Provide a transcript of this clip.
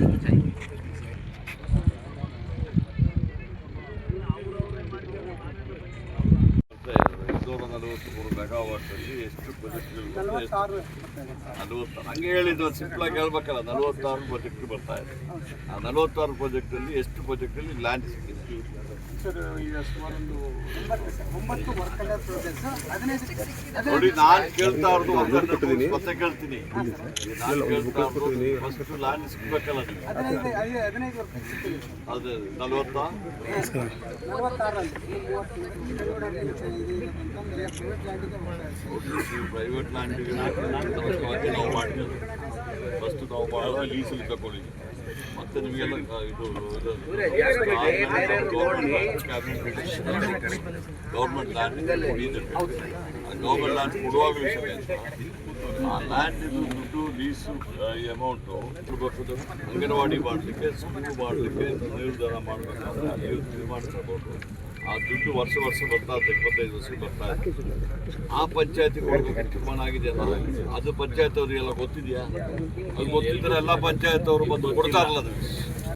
Thank you. ನಲವತ್ತಲ್ಲಿ ಎಷ್ಟು ನಲವತ್ತಾರು. ನಲವತ್ತಾರು. ಹಂಗೆ ಹೇಳಿದ್ದು ಸಿಂಪಲ್ ಆಗಿ ಹೇಳ್ಬೇಕಲ್ಲ ನಲವತ್ತಾರು ಪ್ರಾಜೆಕ್ಟ್ ಬರ್ತಾ ಇದೆ. ಆ ನಲವತ್ತಾರು ಪ್ರಾಜೆಕ್ಟಲ್ಲಿ ಎಷ್ಟು ಪ್ರಾಜೆಕ್ಟಲ್ಲಿ ಲ್ಯಾಂಡ್ ಸಿಕ್ಕಿದೆ? ನೋಡಿ ನಾನು ಕೇಳ್ತಾ ಇರೋದು ಮತ್ತೆ ಕೇಳ್ತೀನಿ. ನಾನು ಕೇಳ್ತಾ ಫಸ್ಟ್ ಲ್ಯಾಂಡ್ ಸಿಗ್ಬೇಕಲ್ಲ ಸಿಕ್ಕಿದೆ. ಅದು ನಲವತ್ತಾ? ನಲವತ್ತಾರಲ್ಲಿ ಮೂವತ್ತು ಪ್ರೈವೇಟ್ ಲ್ಯಾಂಡ್ ನಾವು ಮಾಡ್ತೀವಿ ಫಸ್ಟ್ ನಾವು ಭಾಳ ಲೀಸಲ್ಲಿ ತಗೊಳ್ಳಿ. ಮತ್ತೆ ನಿಮಗೆಲ್ಲ ಇದು ಗೌರ್ಮೆಂಟ್ ಲ್ಯಾಂಡ್ ಗೌರ್ಮೆಂಟ್ ಲ್ಯಾಂಡ್ ಕೊಡುವಾಗ ವಿಷಯ ಆ ಲ್ಯಾಂಡ್ ದುಡ್ಡು ಲೀಸು ಈ ಅಮೌಂಟು ಅಂಗನವಾಡಿ ಮಾಡಲಿಕ್ಕೆ ಸ್ಕೂಲ್ ಮಾಡಲಿಕ್ಕೆ ನಿರ್ಧಾರ ಮಾಡಬೇಕಾದ್ರೆ ಅಲ್ಲಿ ಇದು ಮಾಡಿಸ್ಕೋಬೋದು ಆ ದುಡ್ಡು ವರ್ಷ ವರ್ಷ ಬರ್ತಾ ಇತ್ತು ಇಪ್ಪತ್ತೈದು ವರ್ಷ ಬರ್ತಾ ಇತ್ತು ಆ ಪಂಚಾಯತಿ ಕೊಡಬೇಕು ತೀರ್ಮಾನ ಆಗಿದೆಯಲ್ಲ ಅದು ಪಂಚಾಯತ್ ಅವರಿಗೆಲ್ಲ ಗೊತ್ತಿದೆಯಾ? ಅದು ಗೊತ್ತಿದ್ರೆ ಎಲ್ಲ ಪಂಚಾಯತ್ ಅವರು ಬಂದು ಕೊಡ್ತಾರಲ್ಲ ಅದು